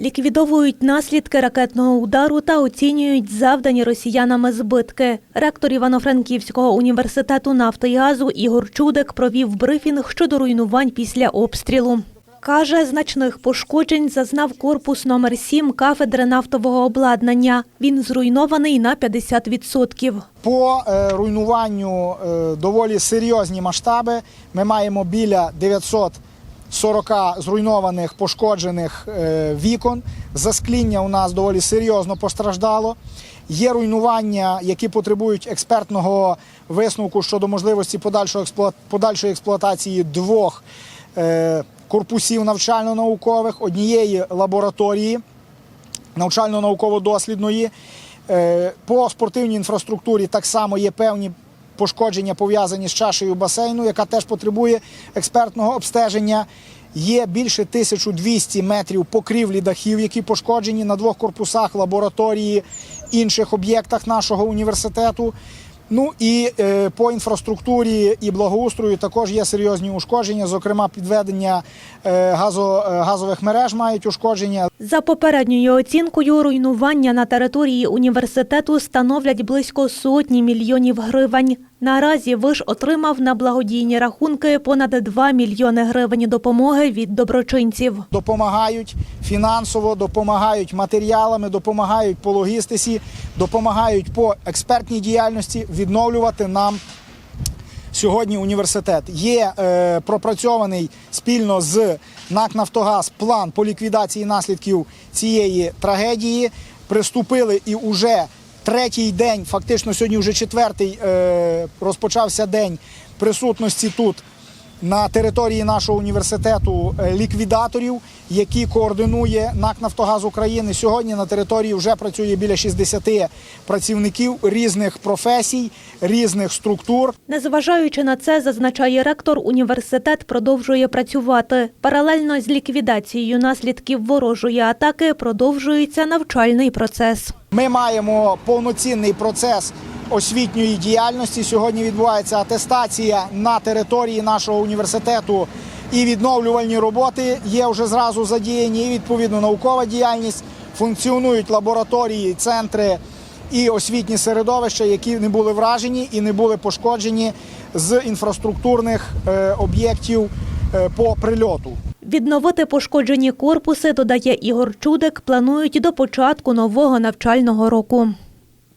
Ліквідовують наслідки ракетного удару та оцінюють завдані росіянами збитки. Ректор Івано-Франківського університету нафти і газу Ігор Чудик провів брифінг щодо руйнувань після обстрілу. Каже, значних пошкоджень зазнав корпус номер 7 кафедри нафтового обладнання. Він зруйнований на 50%. По е, руйнуванню е, доволі серйозні масштаби. Ми маємо біля 940 зруйнованих пошкоджених е, вікон. Заскління у нас доволі серйозно постраждало. Є руйнування, які потребують експертного висновку щодо можливості подальшої експлуатації двох е, корпусів навчально-наукових, однієї лабораторії навчально-науково-дослідної. Е, По спортивній інфраструктурі так само є певні пошкодження пов'язані з чашею басейну, яка теж потребує експертного обстеження. Є більше 1200 метрів покрівлі дахів, які пошкоджені на двох корпусах лабораторії, інших об'єктах нашого університету. Ну і е, по інфраструктурі і благоустрою також є серйозні ушкодження, зокрема підведення е, газо, е, газових мереж мають ушкодження. За попередньою оцінкою, руйнування на території університету становлять близько сотні мільйонів гривень. Наразі виш отримав на благодійні рахунки понад 2 мільйони гривень допомоги від доброчинців. допомагають фінансово, допомагають матеріалами, допомагають по логістиці, допомагають по експертній діяльності відновлювати нам. Сьогодні університет є е, пропрацьований спільно з НАК Нафтогаз план по ліквідації наслідків цієї трагедії. Приступили і уже третій день, фактично сьогодні вже четвертий, е, розпочався день присутності тут на території нашого університету е, ліквідаторів, які координує НАК Нафтогаз України. Сьогодні на території вже працює біля 60 працівників різних професій, різних структур. Незважаючи на це, зазначає ректор, університет продовжує працювати. Паралельно з ліквідацією наслідків ворожої атаки продовжується навчальний процес. Ми маємо повноцінний процес освітньої діяльності. Сьогодні відбувається атестація на території нашого університету. І відновлювальні роботи є вже зразу задіяні. І відповідно наукова діяльність функціонують лабораторії, центри і освітні середовища, які не були вражені і не були пошкоджені з інфраструктурних е, об'єктів е, по прильоту. Відновити пошкоджені корпуси, додає Ігор Чудик, планують до початку нового навчального року.